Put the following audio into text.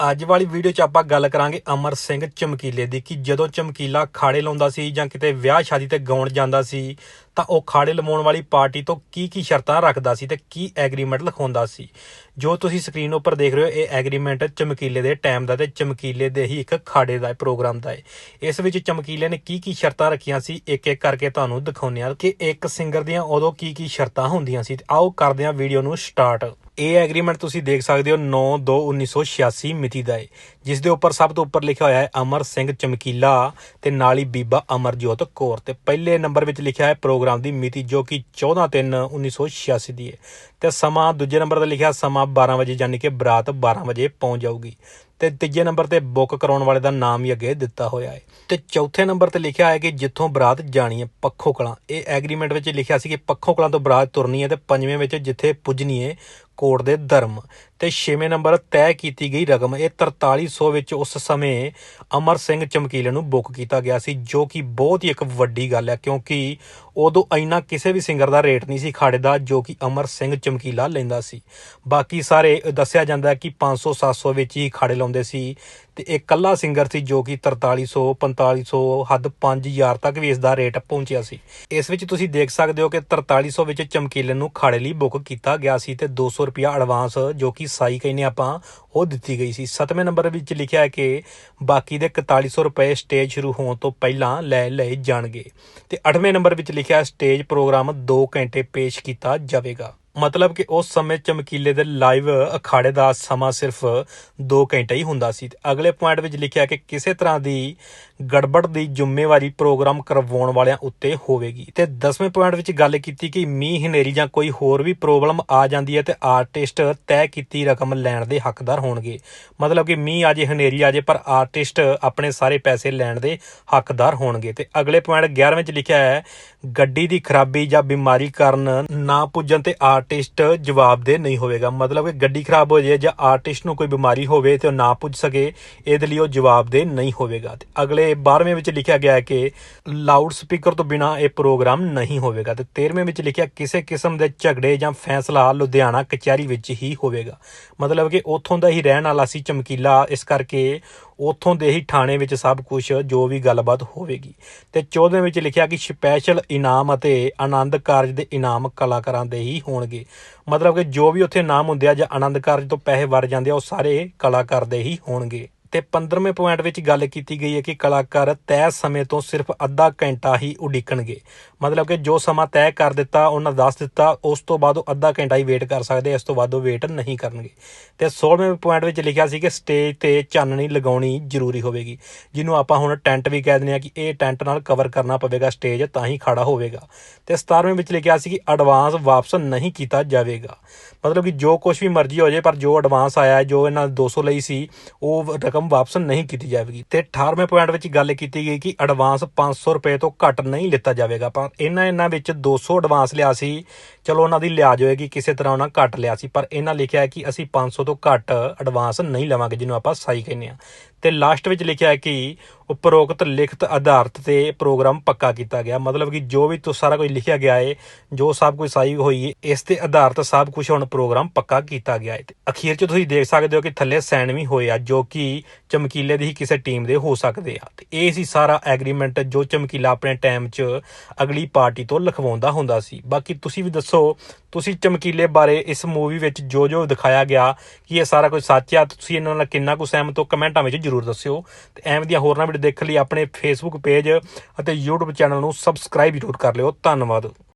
ਅੱਜ ਵਾਲੀ ਵੀਡੀਓ 'ਚ ਆਪਾਂ ਗੱਲ ਕਰਾਂਗੇ ਅਮਰ ਸਿੰਘ ਚਮਕੀਲੇ ਦੀ ਕਿ ਜਦੋਂ ਚਮਕੀਲਾ ਖਾੜੇ ਲਾਉਂਦਾ ਸੀ ਜਾਂ ਕਿਤੇ ਵਿਆਹ ਸ਼ਾਦੀ ਤੇ ਗਾਉਣ ਜਾਂਦਾ ਸੀ, ਤਾਂ ਉਹ ਖਾੜੇ ਲਵਾਉਣ ਵਾਲੀ ਪਾਰਟੀ ਤੋਂ ਕੀ ਕੀ ਸ਼ਰਤਾਂ ਰੱਖਦਾ ਸੀ ਤੇ ਕੀ ਐਗਰੀਮੈਂਟ ਲਿਖਾਉਂਦਾ ਸੀ। ਜੋ ਤੁਸੀਂ ਸਕਰੀਨ ਉੱਪਰ ਦੇਖ ਰਹੇ ਹੋ, ਇਹ ਐਗਰੀਮੈਂਟ ਚਮਕੀਲੇ ਦੇ ਟਾਈਮ ਦਾ ਤੇ ਚਮਕੀਲੇ ਦੇ ਹੀ ਇੱਕ ਖਾੜੇ ਦਾ ਪ੍ਰੋਗਰਾਮ ਦਾ ਹੈ। ਇਸ ਵਿੱਚ ਚਮਕੀਲੇ ਨੇ ਕੀ ਕੀ ਸ਼ਰਤਾਂ ਰੱਖੀਆਂ ਸੀ ਇੱਕ ਇੱਕ ਕਰਕੇ ਤੁਹਾਨੂੰ ਦਿਖਾਉਂਦੇ ਹਾਂ ਕਿ ਇੱਕ ਸਿੰਗਰ ਦੀਆਂ ਉਦੋਂ ਕੀ ਕੀ ਸ਼ਰਤਾਂ ਹੁੰਦੀਆਂ ਸੀ। ਤੇ ਆਓ ਕਰਦੇ ਹਾਂ ਵੀਡੀਓ ਨੂੰ ਸਟਾਰਟ। ਇਹ ਐਗਰੀਮੈਂਟ ਤੁਸੀਂ ਦੇਖ ਸਕਦੇ ਹੋ 9/2/1986 ਮਿਤੀ ਦਾ ਹੈ, ਜਿਸ ਦੇ ਉੱਪਰ ਸਭ ਤੋਂ ਉੱਪਰ ਲਿਖਿਆ ਹੋਇਆ ਹੈ ਅਮਰ ਸਿੰਘ ਚਮਕੀਲਾ ਤੇ ਨਾਲ ਹੀ ਬੀਬਾ ਅਮਰਜੋਤ ਕੌਰ ਤੇ ਪਹਿਲੇ ਨੰਬਰ ਵਿੱਚ ਲਿਖਿਆ ਹੈ ਪ੍ਰੋਗਰਾਮ ਦੀ ਮਿਤੀ ਜੋ ਕਿ 14/3/1986 ਦੀ ਹੈ। ਤੇ ਸਮਾਂ ਦੂਜੇ ਨੰਬਰ ਤੇ ਲਿਖਿਆ ਸਮਾਂ 12 ਵਜੇ ਯਾਨੀ ਕਿ ਬਰਾਤ 12 ਵਜੇ ਪਹੁੰਚ ਜਾਊਗੀ। ਤੇ ਤੀਜੇ ਨੰਬਰ ਤੇ ਬੁੱਕ ਕਰਾਉਣ ਵਾਲੇ ਦਾ ਨਾਮ ਹੀ ਅੱਗੇ ਦਿੱਤਾ ਹੋਇਆ ਹੈ। ਤੇ ਚੌਥੇ ਨੰਬਰ ਤੇ ਲਿਖਿਆ ਹੈ ਕਿ ਜਿੱਥੋਂ ਬਰਾਤ ਜਾਣੀ ਹੈ ਪੱਖੋ ਕਲਾਂ ਇਹ ਐਗਰੀਮੈਂਟ ਵਿੱਚ ਲਿਖਿਆ ਸੀ ਕਿ ਪੱਖੋ ਕਲਾਂ ਤੋਂ ਬਰਾਤ ਤੁਰਨੀ ਹੈ ਤੇ ਪੰਜਵੇਂ ਵਿੱਚ ਜਿੱਥੇ ਪੁੱਜਣੀ ਹੈ ਕੋਟ ਦੇ ਧਰਮ ਤੇ ਛੇਵੇਂ ਨੰਬਰ ਤੈਅ ਕੀਤੀ ਗਈ ਰਕਮ ਇਹ 4300 ਵਿੱਚ ਉਸ ਸਮੇਂ ਅਮਰ ਸਿੰਘ ਚਮਕੀਲੇ ਨੂੰ ਬੁੱਕ ਕੀਤਾ ਗਿਆ ਸੀ, ਜੋ ਕਿ ਬਹੁਤ ਹੀ ਇੱਕ ਵੱਡੀ ਗੱਲ ਹੈ, ਕਿਉਂਕਿ ਉਦੋਂ ਇੰਨਾ ਕਿਸੇ ਵੀ ਸਿੰਗਰ ਦਾ ਰੇਟ ਨਹੀਂ ਸੀ ਖਾੜੇ ਦਾ, ਜੋ ਕਿ ਅਮਰ ਸਿੰਘ ਚਮਕੀਲਾ ਲੈਂਦਾ ਸੀ। ਬਾਕੀ ਸਾਰੇ ਦੱਸਿਆ ਜਾਂਦਾ ਹੈ ਕਿ 500 700 ਵਿੱਚ ਹੀ ਖਾੜੇ ਲਾਉਂਦੇ ਸੀ ਤੇ ਇਹ ਕੱਲਾ ਸਿੰਗਰ ਸੀ, ਜੋ ਕਿ 4300 4500 ਹੱਦ 5000 ਤੱਕ ਵੀ ਇਸ ਦਾ ਰੇਟ ਪਹੁੰਚਿਆ ਸੀ। ਇਸ ਵਿੱਚ ਤੁਸੀਂ ਦੇਖ ਸਕਦੇ ਹੋ ਕਿ 4300 ਵਿੱਚ ਚਮਕੀਲੇ ਨੂੰ ਖਾੜੇ ਲਈ ਬੁੱਕ ਕੀਤਾ ਗਿਆ ਸੀ ਤੇ 200 ਰੁਪਿਆ ਐਡਵਾਂਸ ਜੋ ਕਿ ਸਾਈ ਕਹਿੰਦੇ ਆਪਾਂ, ਉਹ ਦਿੱਤੀ ਗਈ ਸੀ। ਸੱਤਵੇਂ ਨੰਬਰ ਵਿੱਚ ਲਿਖਿਆ ਕਿ ਬਾਕੀ ਦੇ 4100 ਰੁਪਏ ਸਟੇਜ ਸ਼ੁਰੂ ਹੋਣ ਤੋਂ ਪਹਿਲਾਂ ਲੈ ਲਏ ਜਾਣਗੇ। ਤੇ 8ਵੇਂ ਨੰਬਰ ਵਿੱਚ ਲਿਖਿਆ ਸਟੇਜ ਪ੍ਰੋਗਰਾਮ 2 ਘੰਟੇ ਪੇਸ਼ ਕੀਤਾ ਜਾਵੇਗਾ। ਮਤਲਬ ਕਿ ਉਸ ਸਮੇਂ ਚਮਕੀਲੇ ਦੇ ਲਾਈਵ ਅਖਾੜੇ ਦਾ ਸਮਾਂ ਸਿਰਫ 2 ਘੰਟੇ ਹੀ ਹੁੰਦਾ ਸੀ। ਤੇ ਅਗਲੇ ਪੁਆਇੰਟ ਵਿੱਚ ਲਿਖਿਆ ਕਿ ਕਿਸੇ ਤਰ੍ਹਾਂ ਦੀ ਗੜਬੜ ਦੀ ਜ਼ਿੰਮੇਵਾਰੀ ਪ੍ਰੋਗਰਾਮ ਕਰਵਾਉਣ ਵਾਲਿਆਂ ਉੱਤੇ ਹੋਵੇਗੀ। ਤੇ 10ਵੇਂ ਪੁਆਇੰਟ ਵਿੱਚ ਗੱਲ ਕੀਤੀ ਕਿ ਮੀਂਹ, ਹਨੇਰੀ ਜਾਂ ਕੋਈ ਹੋਰ ਵੀ ਪ੍ਰੋਬਲਮ ਆ ਜਾਂਦੀ ਹੈ ਤੇ ਆਰਟਿਸਟ ਤੈਅ ਕੀਤੀ ਰਕਮ ਲੈਣ ਦੇ ਹੱਕਦਾਰ ਹੋਣਗੇ। ਮਤਲਬ ਕਿ ਮੀਂਹ ਆ ਜੇ, ਹਨੇਰੀ ਆ ਜੇ, ਪਰ ਆਰਟਿਸਟ ਆਪਣੇ ਸਾਰੇ ਪੈਸੇ ਲੈਣ ਦੇ ਹੱਕਦਾਰ ਹੋਣਗੇ। ਤੇ ਅਗਲੇ ਪੁਆਇੰਟ 11 ਵਿੱਚ ਲਿਖਿਆ ਹੈ, ਗੱਡੀ ਦੀ ਖਰਾਬੀ ਜਾਂ ਬਿਮਾਰੀ ਕਾਰਨ ਨਾ ਪੁੱਜਣ ਤੇ ਆਰਟਿਸਟ ਜਵਾਬਦੇਹ ਨਹੀਂ ਹੋਵੇਗਾ। ਮਤਲਬ ਕਿ ਗੱਡੀ ਖਰਾਬ ਹੋ ਜਾਏ ਜਾਂ ਆਰਟਿਸਟ ਨੂੰ ਕੋਈ ਬਿਮਾਰੀ ਹੋਵੇ ਤੇ ਉਹ ਨਾ ਪੁੱਜ ਸਕੇ, ਇਹਦੇ ਲਈ ਉਹ ਜਵਾਬਦੇਹ ਨਹੀਂ ਹੋਵੇਗਾ। ਤੇ ਅਗਲੇ 12ਵੇਂ ਵਿੱਚ ਲਿਖਿਆ ਗਿਆ ਹੈ ਕਿ ਲਾਊਡ ਸਪੀਕਰ ਤੋਂ ਬਿਨਾ ਇਹ ਪ੍ਰੋਗਰਾਮ ਨਹੀਂ ਹੋਵੇਗਾ। ਤੇ 13ਵੇਂ ਵਿੱਚ ਲਿਖਿਆ, ਕਿਸੇ ਕਿਸਮ ਦੇ ਝਗੜੇ ਜਾਂ ਫੈਸਲਾ ਲੁਧਿਆਣਾ ਕਚਹਿਰੀ ਵਿੱਚ ਹੀ ਹੋਵੇਗਾ। ਮਤਲਬ ਕਿ ਉੱਥੋਂ ਦਾ ਹੀ ਰਹਿਣ ਵਾਲਾ ਸੀ ਚਮਕੀਲਾ, ਇਸ ਕਰਕੇ ਉੱਥੋਂ ਦੇ ਹੀ ਥਾਣੇ ਵਿੱਚ ਸਭ ਕੁਝ ਜੋ ਵੀ ਗੱਲਬਾਤ ਹੋਵੇਗੀ। ਤੇ 14ਵੇਂ ਵਿੱਚ ਲਿਖਿਆ ਕਿ ਸਪੈਸ਼ਲ ਇਨਾਮ ਅਤੇ ਆਨੰਦ ਕਾਰਜ ਦੇ ਇਨਾਮ ਕਲਾਕਾਰਾਂ ਦੇ ਹੀ ਹੋਣਗੇ। ਮਤਲਬ ਕਿ ਜੋ ਵੀ ਉੱਥੇ ਨਾਮ ਹੁੰਦੇ ਆ ਜਾਂ ਆਨੰਦ ਕਾਰਜ ਤੋਂ ਪੈਸੇ ਵਰ ਜਾਂਦੇ ਆ, ਉਹ ਸਾਰੇ ਕਲਾਕਾਰ ਦੇ ਹੀ ਹੋਣਗੇ। ਤੇ 15ਵੇਂ ਪੁਆਇੰਟ ਵਿੱਚ ਗੱਲ ਕੀਤੀ ਗਈ ਹੈ ਕਿ ਕਲਾਕਾਰ ਤੈਅ ਸਮੇਂ ਤੋਂ ਸਿਰਫ ਅੱਧਾ ਘੰਟਾ ਹੀ ਉਡੀਕਣਗੇ। ਮਤਲਬ ਕਿ ਜੋ ਸਮਾਂ ਤੈਅ ਕਰ ਦਿੱਤਾ, ਉਹਨਾਂ ਦੱਸ ਦਿੱਤਾ, ਉਸ ਤੋਂ ਬਾਅਦ ਉਹ ਅੱਧਾ ਘੰਟਾ ਹੀ ਵੇਟ ਕਰ ਸਕਦੇ, ਇਸ ਤੋਂ ਬਾਅਦ ਉਹ ਵੇਟ ਨਹੀਂ ਕਰਨਗੇ। ਤੇ 16ਵੇਂ ਪੁਆਇੰਟ ਵਿੱਚ ਲਿਖਿਆ ਸੀ ਕਿ ਸਟੇਜ ਤੇ ਚਾਨਣੀ ਲਗਾਉਣੀ ਜ਼ਰੂਰੀ ਹੋਵੇਗੀ। ਜਿਹਨੂੰ ਆਪਾਂ ਹੁਣ ਟੈਂਟ ਵੀ ਕਹਿ ਦਿੰਦੇ ਆ ਕਿ ਇਹ ਟੈਂਟ ਨਾਲ ਕਵਰ ਕਰਨਾ ਪਵੇਗਾ ਸਟੇਜ ਤਾਂ ਹੀ ਖੜਾ ਹੋਵੇਗਾ। ਤੇ 17ਵੇਂ ਵਿੱਚ ਲਿਖਿਆ ਸੀ ਕਿ ਐਡਵਾਂਸ ਵਾਪਸ ਨਹੀਂ ਕੀਤਾ ਜਾਵੇਗਾ। ਮਤਲਬ ਕਿ ਜੋ ਕੁਝ ਵੀ ਮਰਜ਼ੀ ਹੋ ਜਾਏ, ਪਰ ਜੋ ਐਡਵਾਂਸ ਆਇਆ, ਜੋ ਇਹਨਾਂ 200 ਲਈ ਸੀ, ਉਹ ਰਕਮ ਵਾਪਸ ਨਹੀਂ ਕੀਤੀ ਜਾਵੇਗੀ। ਤੇ 18ਵੇਂ ਪੁਆਇੰਟ ਵਿੱਚ ਗੱਲ ਕੀਤੀ ਗਈ ਕਿ ਐਡਵਾਂਸ 500 ਰੁਪਏ ਤੋਂ ਘੱਟ ਨਹੀਂ ਲਿੱਤਾ ਜਾਵੇਗਾ। ਪਰ ਇਹਨਾਂ ਇਹਨਾਂ ਵਿੱਚ 200 ਐਡਵਾਂਸ ਲਿਆ ਸੀ। ਚਲੋ ਉਹਨਾਂ ਦੀ ਲਿਆ ਜਾਏਗੀ ਕਿਸੇ ਤਰ੍ਹਾਂ ਉਹਨਾਂ ਘੱਟ ਲਿਆ ਸੀ। ਪਰ ਇਹਨਾਂ ਲਿਖਿਆ ਹੈ ਕਿ ਅਸੀਂ 500 ਤੋਂ ਘੱਟ ਐਡਵਾਂਸ ਨਹੀਂ ਲਵਾਂਗੇ, ਜਿਹਨੂੰ ਆਪਾਂ ਸਾਈ ਕਹਿੰਦੇ ਆ ਤੇ ਲਾਸਟ ਵਿੱਚ ਲਿਖਿਆ ਕਿ ਉਪਰੋਕਤ ਲਿਖਤ ਆਧਾਰਿਤ ਤੇ ਪ੍ਰੋਗਰਾਮ ਪੱਕਾ ਕੀਤਾ ਗਿਆ। ਮਤਲਬ ਕਿ ਜੋ ਵੀ ਤੋਂ ਸਾਰਾ ਕੁਝ ਲਿਖਿਆ ਗਿਆ ਹੈ ਜੋ ਸਭ ਕੁਝ ਸਹੀ ਹੋਈ ਇਸ ਤੇ ਆਧਾਰਤ ਸਭ ਕੁਝ ਹੁਣ ਪ੍ਰੋਗਰਾਮ ਪੱਕਾ ਕੀਤਾ ਗਿਆ ਹੈ ਤੇ ਅਖੀਰ 'ਚ ਤੁਸੀਂ ਦੇਖ ਸਕਦੇ ਹੋ ਕਿ ਥੱਲੇ ਸਾਈਨ ਵੀ ਹੋਏ ਆ, ਜੋ ਕਿ ਚਮਕੀਲੇ ਦੀ ਹੀ ਕਿਸੇ ਟੀਮ ਦੇ ਹੋ ਸਕਦੇ ਆ। ਤੇ ਇਹ ਸੀ ਸਾਰਾ ਐਗਰੀਮੈਂਟ ਜੋ ਚਮਕੀਲਾ ਆਪਣੇ ਟਾਈਮ 'ਚ ਅਗਲੀ ਪਾਰਟੀ ਤੋਂ ਲਿਖਵਾਉਂਦਾ ਹੁੰਦਾ ਸੀ। ਬਾਕੀ ਤੁਸੀਂ ਵੀ ਦੱਸੋ, ਤੁਸੀਂ ਚਮਕੀਲੇ ਬਾਰੇ ਇਸ ਮੂਵੀ ਵਿੱਚ ਜੋ ਜੋ ਦਿਖਾਇਆ ਗਿਆ, ਕਿ ਇਹ ਸਾਰਾ ਕੁਝ ਸੱਚ ਆ? ਤੁਸੀਂ ਇਹਨਾਂ ਨਾਲ ਕਿੰਨਾ ਕੁ ਸਹਿਮਤ ਹੋ? ਕਮੈਂਟਾਂ ਵਿੱਚ ਜਰੂਰ ਦੱਸਿਓ। ਤੇ ਐਵੇਂ ਦੀਆਂ ਹੋਰਨਾਂ ਵੀਡੀਓ ਦੇਖਣ ਲਈ ਆਪਣੇ ਫੇਸਬੁੱਕ ਪੇਜ ਅਤੇ YouTube ਚੈਨਲ ਨੂੰ ਸਬਸਕ੍ਰਾਈਬ ਜ਼ਰੂਰ ਕਰ ਲਿਓ। ਧੰਨਵਾਦ।